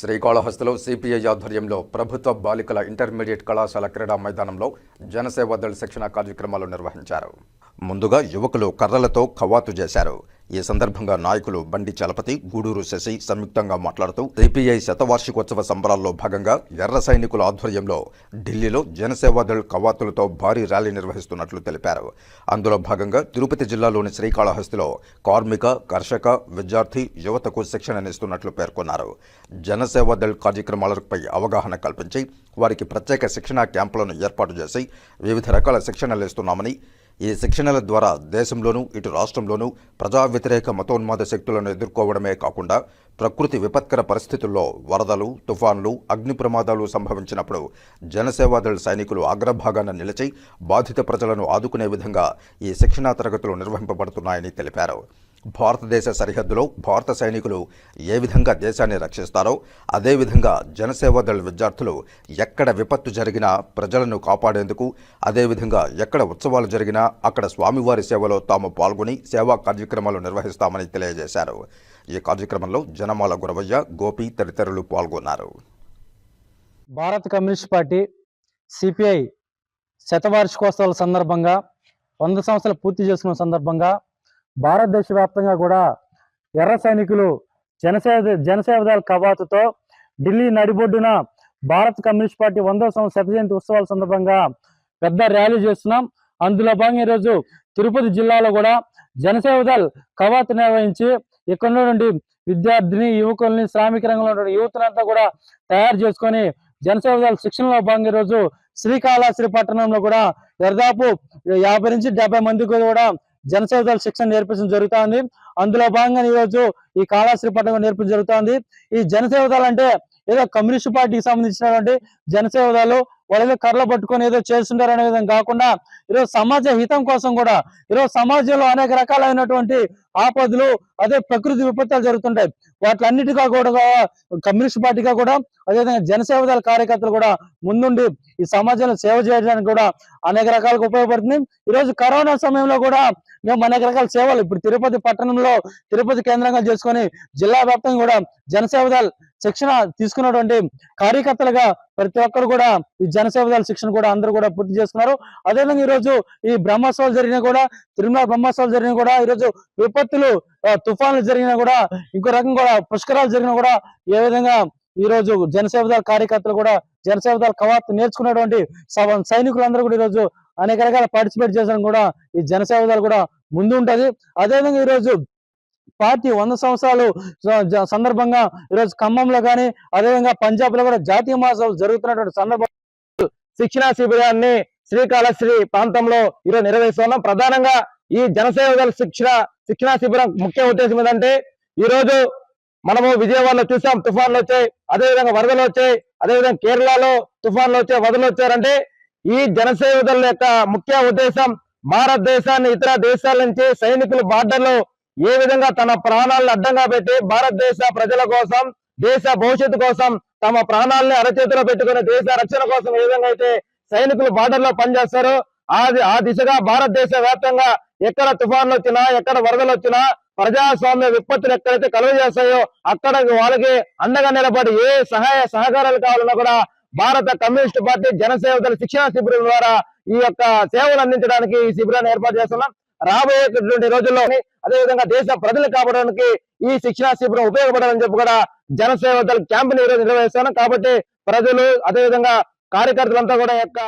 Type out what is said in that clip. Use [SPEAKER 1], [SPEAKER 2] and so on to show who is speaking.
[SPEAKER 1] శ్రీకాళహస్తిలో CPI ఆధ్వర్యంలో ప్రభుత్వ బాలికల ఇంటర్మీడియట్ కళాశాల క్రీడా మైదానంలో జనసేవ దళ శిక్షణ కార్యక్రమాలు నిర్వహించారు. ముందుగా యువకులు కర్రలతో కవాతు చేశారు. ఈ సందర్భంగా నాయకులు బండి చలపతి గూడూరు శశి సంయుక్తంగా మాట్లాడుతూ సిపిఐ శతవార్షికోత్సవ సంబరాల్లో భాగంగా ఎర్ర సైనికుల ఆధ్వర్యంలో ఢిల్లీలో జనసేవాదళ్ కవాతులతో భారీ ర్యాలీ నిర్వహిస్తున్నట్లు తెలిపారు. అందులో భాగంగా తిరుపతి జిల్లాలోని శ్రీకాళహస్తిలో కార్మిక కర్షక విద్యార్థి యువతకు శిక్షణనిస్తున్నట్లు పేర్కొన్నారు. జనసేవాదళ్ కార్యక్రమాలపై అవగాహన కల్పించి వారికి ప్రత్యేక శిక్షణా క్యాంపులను ఏర్పాటు చేసి వివిధ రకాల శిక్షణలు ఇస్తున్నామని ఈ శిక్షణల ద్వారా దేశంలోనూ ఇటు రాష్ట్రంలోనూ ప్రజా వ్యతిరేక మతోన్మాద శక్తులను ఎదుర్కోవడమే కాకుండా ప్రకృతి విపత్కర పరిస్థితుల్లో వరదలు తుఫాన్లు అగ్ని ప్రమాదాలు సంభవించినప్పుడు జనసేవాదళ సైనికులు అగ్రభాగాన నిలిచి బాధిత ప్రజలను ఆదుకునే విధంగా ఈ శిక్షణా తరగతులు నిర్వహింపబడుతున్నాయని తెలిపారు. భారతదేశ సరిహద్దులో భారత సైనికులు ఏ విధంగా దేశాన్ని రక్షిస్తారో అదేవిధంగా జనసేవాదళ విద్యార్థులు ఎక్కడ విపత్తు జరిగినా ప్రజలను కాపాడేందుకు అదేవిధంగా ఎక్కడ ఉత్సవాలు జరిగినా అక్కడ స్వామివారి సేవలో తాము పాల్గొని సేవా కార్యక్రమాలు నిర్వహిస్తామని తెలియజేశారు. ఈ కార్యక్రమంలో జనమాల గురవయ్య గోపి తదితరులు పాల్గొన్నారు.
[SPEAKER 2] భారత కమ్యూనిస్ట్ పార్టీ సిపిఐ శతవార్షికోత్సవాల సందర్భంగా వంద సంవత్సరాలు పూర్తి చేసుకున్న సందర్భంగా భారతదేశ వ్యాప్తంగా కూడా ఎర్ర సైనికులు జనసేవ జనసేవదాల కవాతుతో ఢిల్లీ నడిబొడ్డున భారత కమ్యూనిస్ట్ పార్టీ వందో సంవత్సర శత జయంతి ఉత్సవాల సందర్భంగా పెద్ద ర్యాలీ చేస్తున్నాం. అందులో భాగంగా ఈరోజు తిరుపతి జిల్లాలో కూడా జనసేవదల్ కవాతు నిర్వహించి ఇక్కడ నుండి విద్యార్థిని యువకుల్ని శ్రామిక రంగంలో ఉన్న యువతనంతా కూడా తయారు చేసుకొని జనసేవదల్ శిక్షణలో భాగంగా ఈరోజు శ్రీకాళహస్తి పట్టణంలో కూడా దాదాపు యాభై నుంచి డెబ్బై మందికి కూడా జనసేవదళ శిక్షణ నేర్పించడం జరుగుతుంది. అందులో భాగంగా ఈరోజు ఈ కాళాశ్రీ పట్టణం నేర్పించడం జరుగుతుంది. ఈ జనసేవదళ అంటే ఏదో కమ్యూనిస్ట్ పార్టీకి సంబంధించినటువంటి జనసేవదాలు వాళ్ళు ఏదో కర్రలు పట్టుకొని ఏదో చేస్తుంటారు అనే విధంగా కాకుండా ఈరోజు సమాజ హితం కోసం కూడా ఈరోజు సమాజంలో అనేక రకాలైనటువంటి ఆపదలు అదే ప్రకృతి విపత్తులు జరుగుతుంటాయి. వాటిలన్నిటిగా కూడా కమ్యూనిస్ట్ పార్టీగా కూడా అదేవిధంగా జనసేవదళ కార్యకర్తలు కూడా ముందుండి ఈ సమాజంలో సేవ చేయడానికి కూడా అనేక రకాలుగా ఉపయోగపడుతుంది. ఈ రోజు కరోనా సమయంలో కూడా మేము అనేక రకాల సేవలు ఇప్పుడు తిరుపతి పట్టణంలో తిరుపతి కేంద్రంగా చేసుకొని జిల్లా వ్యాప్తంగా కూడా జనసేవదళ శిక్షణ తీసుకున్నటువంటి కార్యకర్తలుగా ప్రతి ఒక్కరు కూడా ఈ జనసేవదళ శిక్షణ కూడా అందరూ కూడా పూర్తి చేస్తున్నారు అదేవిధంగా ఈరోజు ఈ బ్రహ్మోత్సవాలు జరిగినా కూడా తిరుమల బ్రహ్మోత్సవాలు జరిగినా కూడా ఈ రోజు విపత్తులు తుఫాన్లు జరిగినా కూడా ఇంకో రకం కూడా పుష్కరాలు జరిగినా కూడా ఏ విధంగా ఈ రోజు జనసేవదళ కార్యకర్తలు కూడా జనసేవదాల కవాత్ నేర్చుకున్నటువంటి సైనికులందరూ కూడా ఈ రోజు అనేక రకాల పార్టిసిపేట్ చేసడం కూడా ఈ జనసేవదాలు కూడా ముందు ఉంటది. అదేవిధంగా ఈ రోజు పార్టీ వంద సంవత్సరాలు సందర్భంగా ఈరోజు ఖమ్మంలో కానీ అదేవిధంగా పంజాబ్లో కూడా జాతీయ మహోత్సవాలు జరుగుతున్నటువంటి సందర్భం శిక్షణా శిబిరాన్ని శ్రీకాళహస్తి ప్రాంతంలో ఈరోజు నిర్వహిస్తున్నాం ప్రధానంగా ఈ జనసేవదల శిక్షణ శిక్షణా శిబిరం ముఖ్య ఉద్దేశం ఏంటంటే ఈ రోజు మనము విజయవాడలో చూసాం తుఫాన్లు వచ్చాయి అదేవిధంగా వరదలు వచ్చాయి అదేవిధంగా కేరళలో తుఫాన్లు వచ్చాయి వరదలు వచ్చారంటే ఈ జనసేవదళ యొక్క ముఖ్య ఉద్దేశం భారతదేశాన్ని ఇతర దేశాల నుంచి సైనికులు బార్డర్లో ఏ విధంగా తన ప్రాణాలను అడ్డంగా పెట్టి భారతదేశ ప్రజల కోసం దేశ భవిష్యత్తు కోసం తమ ప్రాణాలని అరచేతిలో పెట్టుకుని దేశ రక్షణ కోసం ఏ విధంగా అయితే సైనికులు బార్డర్లో పనిచేస్తారో ఆ ఆ దిశగా భారతదేశ వ్యాప్తంగా ఎక్కడ తుఫాన్లు వచ్చినా ఎక్కడ వరదలు వచ్చినా ప్రజాస్వామ్య విపత్తులు ఎక్కడైతే కలుగ చేస్తాయో అక్కడ వాళ్ళకి అండగా నిలబడి ఏ సహాయ సహకారాలు కావాలన్నా కూడా భారత కమ్యూనిస్ట్ పార్టీ జనసేవదల శిక్షణ శిబిరం ద్వారా ఈ యొక్క సేవలు అందించడానికి ఈ శిబిరాన్ని ఏర్పాటు చేస్తున్నాం. రాబోయేటువంటి రోజుల్లో అదేవిధంగా దేశ ప్రజలు కాపాడడానికి ఈ శిక్షణ శిబిరం ఉపయోగపడాలని చెప్పి కూడా జనసేవ దళ క్యాంప్ నిర్వహిస్తాను కాబట్టి ప్రజలు అదేవిధంగా కార్యకర్తలంతా కూడా యొక్క